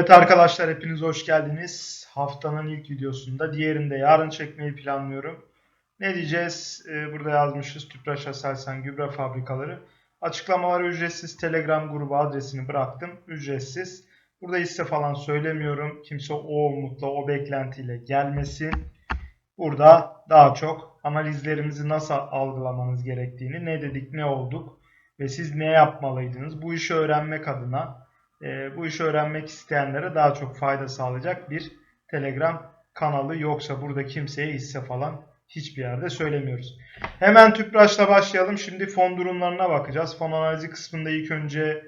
Evet arkadaşlar hepiniz hoş geldiniz. Haftanın ilk videosunda. Diğerini de yarın çekmeyi planlıyorum. Ne diyeceğiz? Ee, burada yazmışız. Tüpraş Aselsan Gübre Fabrikaları. Açıklamaları ücretsiz. Telegram grubu adresini bıraktım. Ücretsiz. Burada hisse falan söylemiyorum. Kimse o umutla, o beklentiyle gelmesin. Burada daha çok analizlerimizi nasıl algılamanız gerektiğini, ne dedik, ne olduk ve siz ne yapmalıydınız bu işi öğrenmek adına e, bu işi öğrenmek isteyenlere daha çok fayda sağlayacak bir Telegram kanalı yoksa burada kimseye hisse falan hiçbir yerde söylemiyoruz. Hemen Tüpraş'la başlayalım. Şimdi fon durumlarına bakacağız. Fon analizi kısmında ilk önce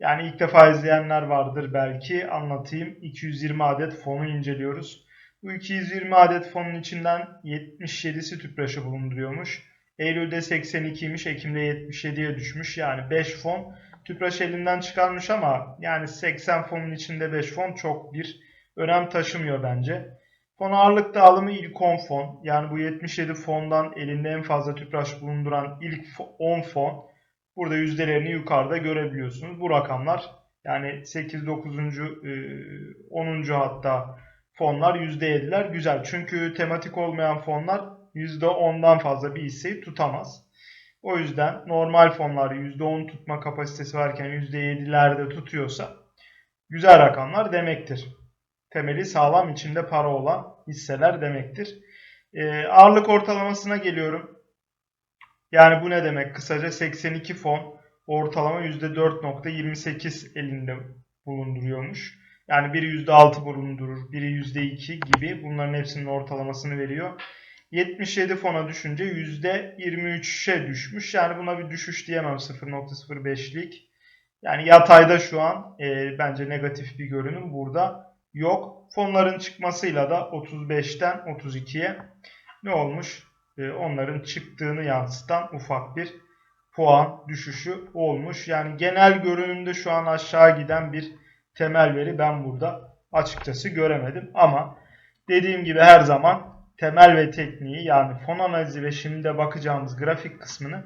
yani ilk defa izleyenler vardır belki anlatayım. 220 adet fonu inceliyoruz. Bu 220 adet fonun içinden 77'si Tüpraş'ı bulunduruyormuş. Eylül'de 82'ymiş, Ekim'de 77'ye düşmüş. Yani 5 fon Tüpraş elinden çıkarmış ama yani 80 fonun içinde 5 fon çok bir önem taşımıyor bence. Fon ağırlık dağılımı ilk 10 fon. Yani bu 77 fondan elinde en fazla Tüpraş bulunduran ilk 10 fon. Burada yüzdelerini yukarıda görebiliyorsunuz. Bu rakamlar yani 8, 9, 10. hatta fonlar %7'ler güzel. Çünkü tematik olmayan fonlar %10'dan fazla bir hisseyi tutamaz. O yüzden normal fonlar %10 tutma kapasitesi varken %7'lerde tutuyorsa güzel rakamlar demektir. Temeli sağlam içinde para olan hisseler demektir. E, ağırlık ortalamasına geliyorum. Yani bu ne demek? Kısaca 82 fon ortalama %4.28 elinde bulunduruyormuş. Yani biri %6 bulundurur, biri %2 gibi bunların hepsinin ortalamasını veriyor. 77 fona düşünce %23'e düşmüş. Yani buna bir düşüş diyemem 0.05'lik. Yani yatayda şu an e, bence negatif bir görünüm burada yok. Fonların çıkmasıyla da 35'ten 32'ye ne olmuş? E, onların çıktığını yansıtan ufak bir puan düşüşü olmuş. Yani genel görünümde şu an aşağı giden bir temel veri ben burada açıkçası göremedim. Ama dediğim gibi her zaman temel ve tekniği yani fon analizi ve şimdi de bakacağımız grafik kısmını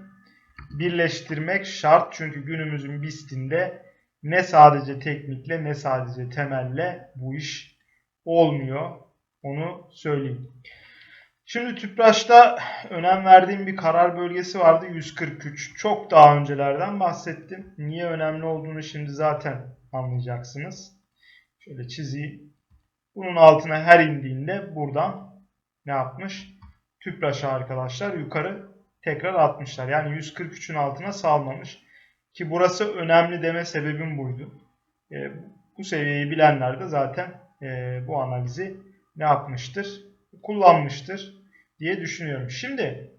birleştirmek şart. Çünkü günümüzün BIST'inde ne sadece teknikle ne sadece temelle bu iş olmuyor. Onu söyleyeyim. Şimdi Tüpraş'ta önem verdiğim bir karar bölgesi vardı 143. Çok daha öncelerden bahsettim. Niye önemli olduğunu şimdi zaten anlayacaksınız. Şöyle çizeyim. Bunun altına her indiğinde buradan ne yapmış? Tüpraş'a arkadaşlar yukarı tekrar atmışlar. Yani 143'ün altına salmamış. Ki burası önemli deme sebebim buydu. E, bu seviyeyi bilenler de zaten e, bu analizi ne yapmıştır? Kullanmıştır diye düşünüyorum. Şimdi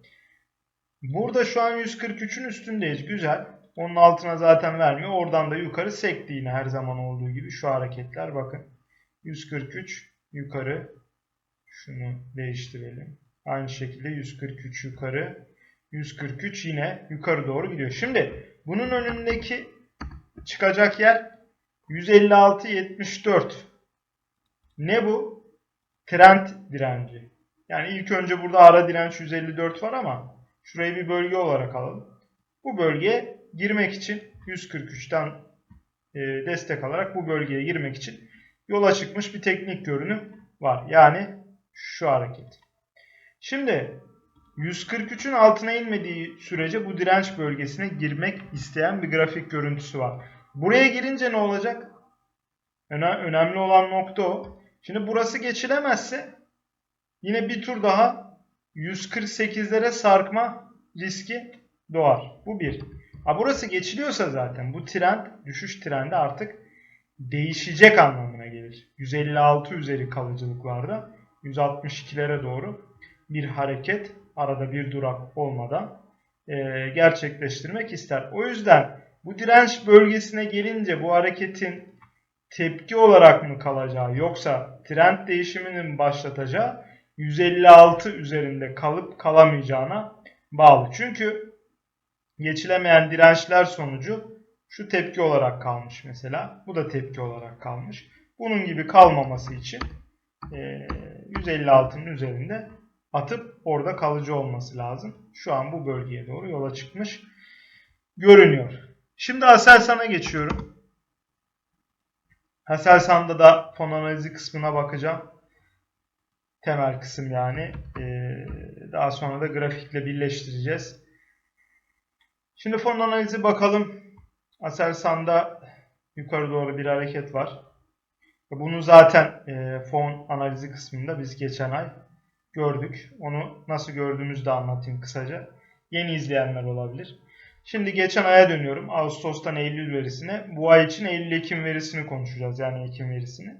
burada şu an 143'ün üstündeyiz. Güzel. Onun altına zaten vermiyor. Oradan da yukarı sekti yine her zaman olduğu gibi. Şu hareketler bakın. 143 yukarı şunu değiştirelim. Aynı şekilde 143 yukarı. 143 yine yukarı doğru gidiyor. Şimdi bunun önündeki çıkacak yer 156-74. Ne bu? Trend direnci. Yani ilk önce burada ara direnç 154 var ama şurayı bir bölge olarak alalım. Bu bölgeye girmek için 143'ten e, destek alarak bu bölgeye girmek için yola çıkmış bir teknik görünüm var. Yani şu hareket. Şimdi 143'ün altına inmediği sürece bu direnç bölgesine girmek isteyen bir grafik görüntüsü var. Buraya girince ne olacak? Önemli olan nokta o. Şimdi burası geçilemezse yine bir tur daha 148'lere sarkma riski doğar. Bu bir. Ha burası geçiliyorsa zaten bu trend, düşüş trendi artık değişecek anlamına gelir. 156 üzeri kalıcılıklarda 162'lere doğru bir hareket arada bir durak olmadan e, gerçekleştirmek ister. O yüzden bu direnç bölgesine gelince bu hareketin tepki olarak mı kalacağı yoksa trend değişiminin başlatacağı 156 üzerinde kalıp kalamayacağına bağlı. Çünkü geçilemeyen dirençler sonucu şu tepki olarak kalmış mesela. Bu da tepki olarak kalmış. Bunun gibi kalmaması için 156'nın üzerinde atıp orada kalıcı olması lazım. Şu an bu bölgeye doğru yola çıkmış görünüyor. Şimdi Aselsan'a geçiyorum. Haselsan'da da fon analizi kısmına bakacağım. Temel kısım yani. Ee, daha sonra da grafikle birleştireceğiz. Şimdi fon analizi bakalım. Aselsan'da yukarı doğru bir hareket var. Bunu zaten e, fon analizi kısmında biz geçen ay gördük. Onu nasıl gördüğümüzü de anlatayım kısaca. Yeni izleyenler olabilir. Şimdi geçen aya dönüyorum. Ağustos'tan Eylül verisine. Bu ay için Eylül-Ekim verisini konuşacağız. Yani Ekim verisini.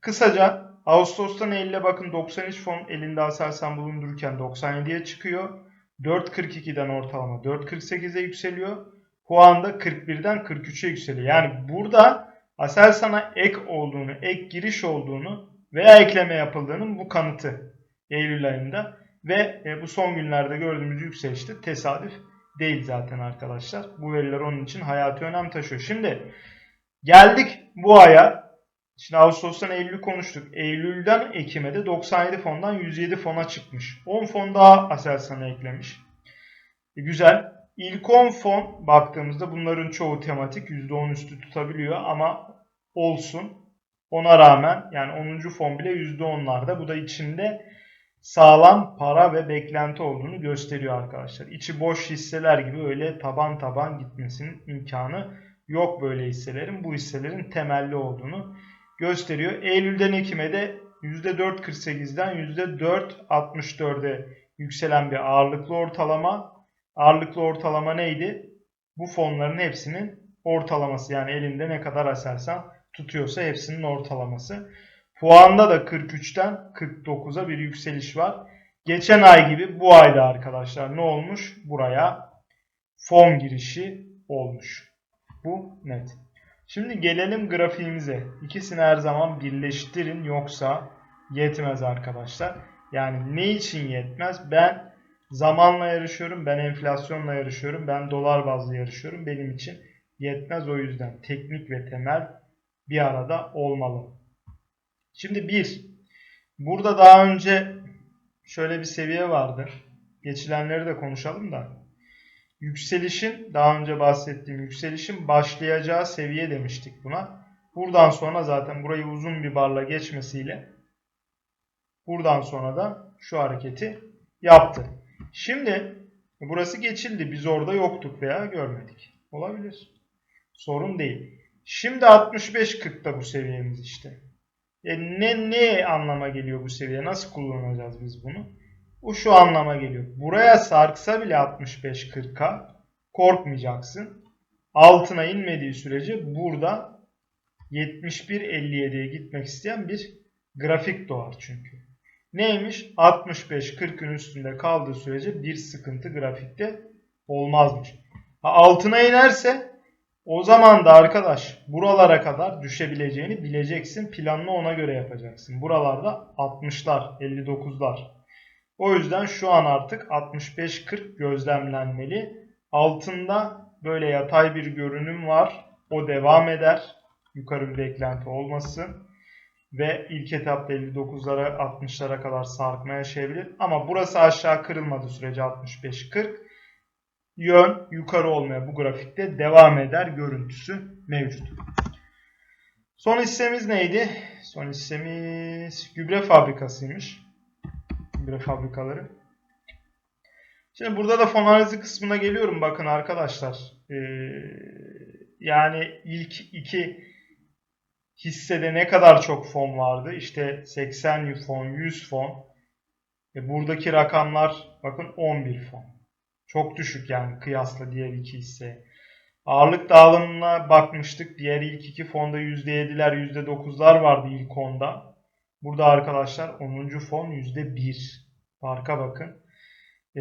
Kısaca Ağustos'tan Eylül'e bakın 93 fon elinde Aselsan bulundururken 97'ye çıkıyor. 4.42'den ortalama 4.48'e yükseliyor. Puan da 41'den 43'e yükseliyor. Yani burada Aselsan'a ek olduğunu, ek giriş olduğunu veya ekleme yapıldığının bu kanıtı Eylül ayında. Ve e, bu son günlerde gördüğümüz yükselişte tesadüf değil zaten arkadaşlar. Bu veriler onun için hayati önem taşıyor. Şimdi geldik bu aya. Şimdi Ağustos'tan Eylül'ü konuştuk. Eylül'den Ekim'e de 97 fondan 107 fona çıkmış. 10 fon daha Aselsan'a eklemiş. E, güzel. İlk 10 fon baktığımızda bunların çoğu tematik %10 üstü tutabiliyor ama olsun. Ona rağmen yani 10. fon bile %10'larda. Bu da içinde sağlam para ve beklenti olduğunu gösteriyor arkadaşlar. İçi boş hisseler gibi öyle taban taban gitmesinin imkanı yok böyle hisselerin. Bu hisselerin temelli olduğunu gösteriyor. Eylül'den Ekim'e de %4.48'den %4.64'e yükselen bir ağırlıklı ortalama. Ağırlıklı ortalama neydi? Bu fonların hepsinin ortalaması yani elinde ne kadar asersen tutuyorsa hepsinin ortalaması. Puanda da 43'ten 49'a bir yükseliş var. Geçen ay gibi bu ayda arkadaşlar ne olmuş? Buraya fon girişi olmuş. Bu net. Şimdi gelelim grafiğimize. İkisini her zaman birleştirin yoksa yetmez arkadaşlar. Yani ne için yetmez? Ben zamanla yarışıyorum, ben enflasyonla yarışıyorum, ben dolar bazlı yarışıyorum. Benim için yetmez o yüzden teknik ve temel bir arada olmalı. Şimdi bir, burada daha önce şöyle bir seviye vardı. Geçilenleri de konuşalım da. Yükselişin, daha önce bahsettiğim yükselişin başlayacağı seviye demiştik buna. Buradan sonra zaten burayı uzun bir barla geçmesiyle buradan sonra da şu hareketi yaptı. Şimdi burası geçildi. Biz orada yoktuk veya görmedik. Olabilir. Sorun değil. Şimdi 65-40'da bu seviyemiz işte. E ne, ne anlama geliyor bu seviye? Nasıl kullanacağız biz bunu? Bu şu anlama geliyor. Buraya sarksa bile 65-40'a korkmayacaksın. Altına inmediği sürece burada 71-57'ye gitmek isteyen bir grafik doğar çünkü. Neymiş? 65-40'ın üstünde kaldığı sürece bir sıkıntı grafikte olmazmış. Ha, altına inerse o zaman da arkadaş buralara kadar düşebileceğini bileceksin. Planını ona göre yapacaksın. Buralarda 60'lar, 59'lar. O yüzden şu an artık 65-40 gözlemlenmeli. Altında böyle yatay bir görünüm var. O devam eder. Yukarı bir beklenti olmasın. Ve ilk etapta 59'lara 60'lara kadar sarkma yaşayabilir. Ama burası aşağı kırılmadığı sürece 65-40 yön yukarı olmaya bu grafikte devam eder görüntüsü mevcut. Son hissemiz neydi? Son hissemiz gübre fabrikasıymış. Gübre fabrikaları. Şimdi burada da fon analizi kısmına geliyorum. Bakın arkadaşlar. Ee, yani ilk iki hissede ne kadar çok fon vardı? İşte 80 fon, 100 fon. E buradaki rakamlar bakın 11 fon. Çok düşük yani kıyasla diğer iki hisse. Ağırlık dağılımına bakmıştık. Diğer ilk iki fonda %7'ler %9'lar vardı ilk onda. Burada arkadaşlar 10. fon %1. Farka bakın. Ee,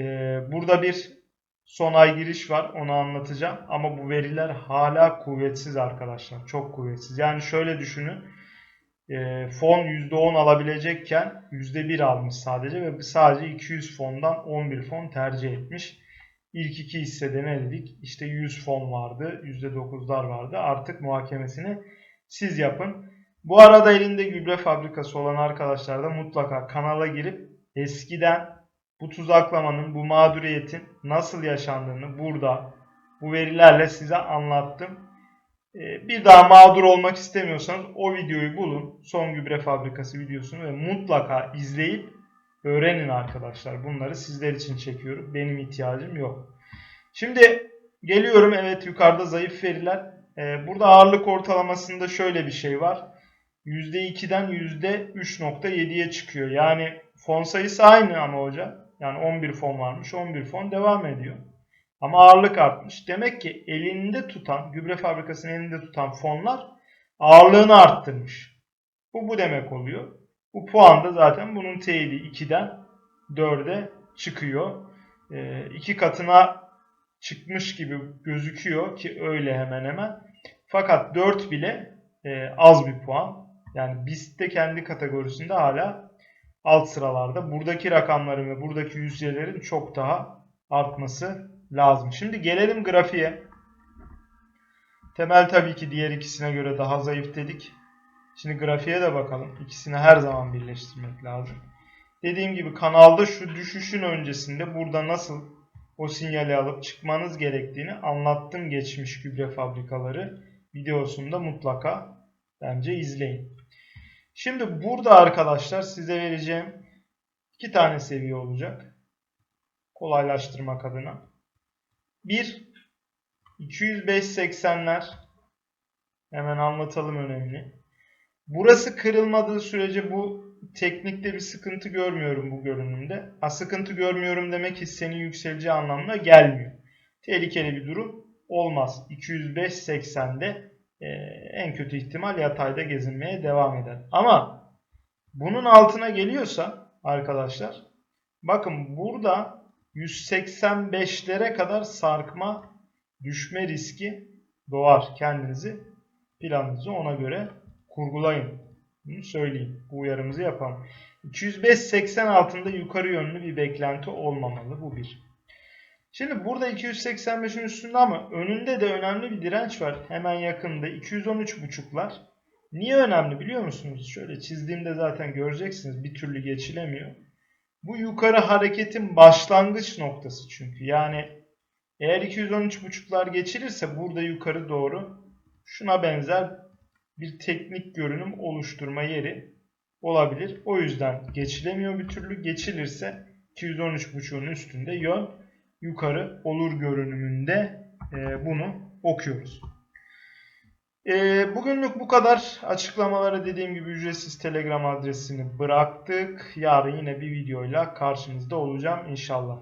burada bir son ay giriş var. Onu anlatacağım. Ama bu veriler hala kuvvetsiz arkadaşlar. Çok kuvvetsiz. Yani şöyle düşünün. E, fon %10 alabilecekken %1 almış sadece ve sadece 200 fondan 11 fon tercih etmiş. İlk iki hissede ne dedik? İşte 100 fon vardı, %9'lar vardı. Artık muhakemesini siz yapın. Bu arada elinde gübre fabrikası olan arkadaşlar da mutlaka kanala girip eskiden bu tuzaklamanın, bu mağduriyetin nasıl yaşandığını burada bu verilerle size anlattım. Ee, Bir daha mağdur olmak istemiyorsanız o videoyu bulun. Son gübre fabrikası videosunu ve mutlaka izleyip öğrenin arkadaşlar. Bunları sizler için çekiyorum. Benim ihtiyacım yok. Şimdi geliyorum. Evet yukarıda zayıf veriler. Ee, Burada ağırlık ortalamasında şöyle bir şey var. %2'den %3.7'ye çıkıyor. Yani fon sayısı aynı ama hocam. Yani 11 fon varmış. 11 fon devam ediyor. Ama ağırlık artmış. Demek ki elinde tutan, gübre fabrikasının elinde tutan fonlar ağırlığını arttırmış. Bu bu demek oluyor. Bu puan da zaten bunun teyidi 2'den 4'e çıkıyor. Ee, iki katına çıkmış gibi gözüküyor ki öyle hemen hemen. Fakat 4 bile e, az bir puan. Yani BIST de kendi kategorisinde hala alt sıralarda. Buradaki rakamların ve buradaki yüzdelerin çok daha artması lazım. Şimdi gelelim grafiğe. Temel tabii ki diğer ikisine göre daha zayıf dedik. Şimdi grafiğe de bakalım. İkisini her zaman birleştirmek lazım. Dediğim gibi kanalda şu düşüşün öncesinde burada nasıl o sinyali alıp çıkmanız gerektiğini anlattım geçmiş gübre fabrikaları videosunda mutlaka bence izleyin. Şimdi burada arkadaşlar size vereceğim iki tane seviye olacak. Kolaylaştırmak adına. Bir 205-80'ler hemen anlatalım önemli. Burası kırılmadığı sürece bu teknikte bir sıkıntı görmüyorum bu görünümde. Ha, sıkıntı görmüyorum demek hissenin yükseleceği anlamına gelmiyor. Tehlikeli bir durum olmaz. 205-80'de e, en kötü ihtimal yatayda gezinmeye devam eder. Ama bunun altına geliyorsa arkadaşlar bakın burada 185'lere kadar sarkma düşme riski doğar. Kendinizi planınızı ona göre kurgulayın. Bunu söyleyeyim. Bu uyarımızı yapalım. 205-80 altında yukarı yönlü bir beklenti olmamalı. Bu bir. Şimdi burada 285'in üstünde ama önünde de önemli bir direnç var. Hemen yakında 213.5'lar. Niye önemli biliyor musunuz? Şöyle çizdiğimde zaten göreceksiniz. Bir türlü geçilemiyor. Bu yukarı hareketin başlangıç noktası çünkü. Yani eğer 213.5'lar geçilirse burada yukarı doğru şuna benzer bir teknik görünüm oluşturma yeri olabilir. O yüzden geçilemiyor bir türlü. Geçilirse 213.5'un üstünde yön yukarı olur görünümünde e, bunu okuyoruz. E, bugünlük bu kadar. Açıklamaları dediğim gibi ücretsiz Telegram adresini bıraktık. Yarın yine bir videoyla karşınızda olacağım inşallah.